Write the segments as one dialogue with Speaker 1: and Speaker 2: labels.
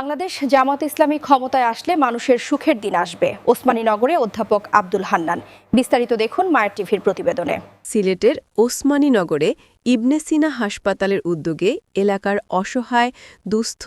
Speaker 1: বাংলাদেশ জামাত ইসলামী ক্ষমতায় আসলে মানুষের সুখের দিন আসবে। ওসমানীনগরে অধ্যাপক আব্দুল হান্নান। বিস্তারিত দেখুন মায়ের টিভির প্রতিবেদনে।
Speaker 2: সিলেটের ওসমানীনগরে ইবনে সিনা হাসপাতালের উদ্যোগে এলাকার অসহায়, দুস্থ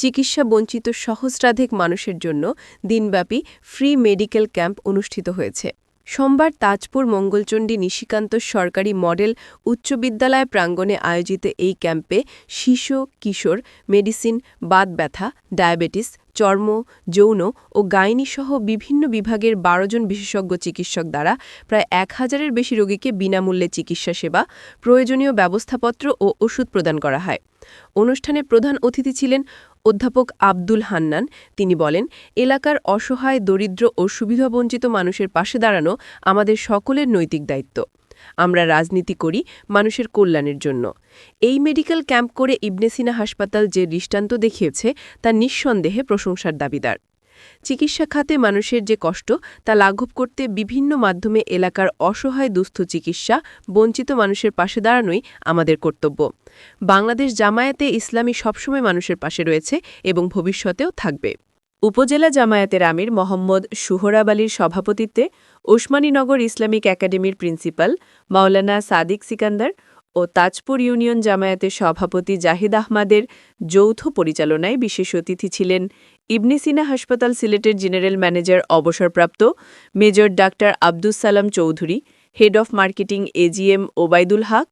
Speaker 2: চিকিৎসা বঞ্চিত সহস্রাধিক মানুষের জন্য দিনব্যাপী ফ্রি মেডিকেল ক্যাম্প অনুষ্ঠিত হয়েছে। সোমবার তাজপুর মঙ্গলচণ্ডী নিশিকান্ত সরকারি মডেল উচ্চ বিদ্যালয় প্রাঙ্গণে আয়োজিত এই ক্যাম্পে শিশু, কিশোর, মেডিসিন, বাত ব্যথা, ডায়াবেটিস চর্ম, যৌন ও গাইনিসহ বিভিন্ন বিভাগের বারো জন বিশেষজ্ঞ চিকিৎসক দ্বারা প্রায় এক হাজারের বেশি রোগীকে বিনামূল্যে চিকিৎসা সেবা, প্রয়োজনীয় ব্যবস্থাপত্র ও ওষুধ প্রদান করা হয়। অনুষ্ঠানে প্রধান অতিথি ছিলেন অধ্যাপক আব্দুল হান্নান। তিনি বলেন, এলাকার অসহায়, দরিদ্র ও সুবিধাবঞ্চিত মানুষের পাশে দাঁড়ানো আমাদের সকলের নৈতিক দায়িত্ব। আমরা রাজনীতি করি মানুষের কল্যাণের জন্য। এই মেডিকেল ক্যাম্প করে ইবনে সিনা হাসপাতাল যে দৃষ্টান্ত দেখিয়েছে, তা নিঃসন্দেহে প্রশংসার দাবিদার। চিকিৎসা খাতে মানুষের যে কষ্ট, তা লাঘব করতে বিভিন্ন মাধ্যমে এলাকার অসহায় দুস্থ চিকিৎসা বঞ্চিত মানুষের পাশে দাঁড়ানোই আমাদের কর্তব্য। বাংলাদেশ জামায়াতে ইসলামী সবসময় মানুষের পাশে রয়েছে এবং ভবিষ্যতেও থাকবে। উপজেলা জামায়াতের আমির মোহাম্মদ সুহরাব আলীর সভাপতিত্বে ওসমানীনগর ইসলামিক একাডেমির প্রিন্সিপাল মাওলানা সাদিক সিকান্দার ও তাজপুর ইউনিয়ন জামায়াতের সভাপতি জাহিদ আহমাদের যৌথ পরিচালনায় বিশেষ অতিথি ছিলেন ইবনে সিনা হাসপাতাল সিলেটের জেনারেল ম্যানেজার অবসরপ্রাপ্ত major doctor Abdus Salam Chowdhury, head of marketing AGM Obaidul Haque,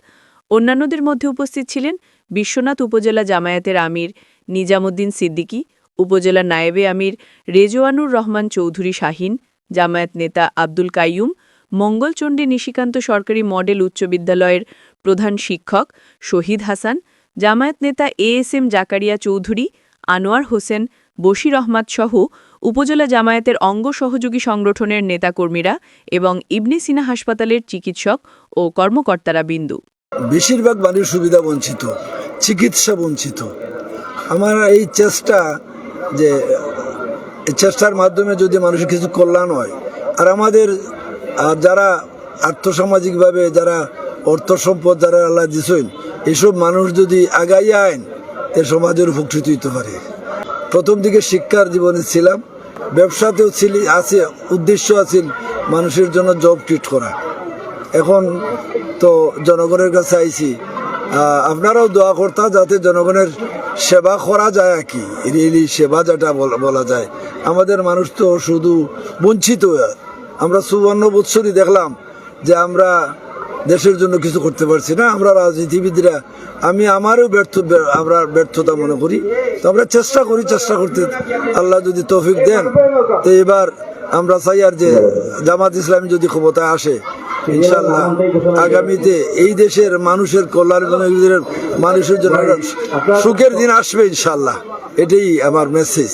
Speaker 2: অন্যান্যদের মধ্যে উপস্থিত ছিলেন বিশ্বনাথ উপজেলা জামায়াতের আমির নিজামুদ্দিন সিদ্দিকী উপজেলা নায়েবে আমির রেজওয়ানুর রহমান চৌধুরী শাহিন, জামায়াত নেতা আব্দুল কাইয়ুম, মঙ্গলচণ্ডী নিশিকান্ত সরকারি মডেল উচ্চ বিদ্যালয়ের প্রধান শিক্ষক শহীদ হাসান, জামায়াত নেতা A S M Zakaria Chowdhury, Anwar Hossain Bashir Ahmad সহ উপজেলা জামায়াতের অঙ্গ সহযোগী সংগঠনের নেতাকর্মীরা এবং ইবনে সিনা হাসপাতালের চিকিৎসক ও কর্মকর্তারা বিন্দু।
Speaker 3: বেশিরভাগ মানুষ সুবিধা বঞ্চিত, চিকিৎসা বঞ্চিত। আমার এই চেষ্টা যে চেষ্টার মাধ্যমে যদি মানুষের কিছু কল্যাণ হয়, আর আমাদের, আর যারা আর্থসামাজিকভাবে যারা অর্থ সম্পদ যারা আল্লাহ দিছেন এইসব মানুষ যদি আগাই আইন তে সমাজের উপকৃত হইতে পারে। প্রথম দিকে শিক্ষার জীবনে ছিলাম, ব্যবসাতেও ছিল, আছে, উদ্দেশ্য আছিল মানুষের জন্য জব ট্রিট করা। এখন তো জনগণের কাছে আইছি। আপনারাও দোয়া করতা যাতে জনগণের সেবা করা যায় আর কি? রিয়েলি সেবা যেটা বলা- যায়। আমাদের মানুষ তো শুধু বঞ্চিত। আমরা সুবর্ণ বৎসরই দেখলাম যে আমরা দেশের জন্য কিছু করতে পারছি না, আমরা রাজনীতিবিদরা। আমি আমারও ব্যর্থ আমরা ব্যর্থতা মনে করি। তো আমরা চেষ্টা করি, চেষ্টা করতে। আল্লাহ যদি তৌফিক দেন, তো এবার আমরা চাই আর যে জামাত ইসলামী যদি ক্ষমতায় আসে ইনশাল্লাহ আগামীতে এই দেশের মানুষের কল্যাণের মানুষের জন্য সুখের দিন আসবে ইনশাল্লাহ এটাই আমার মেসেজ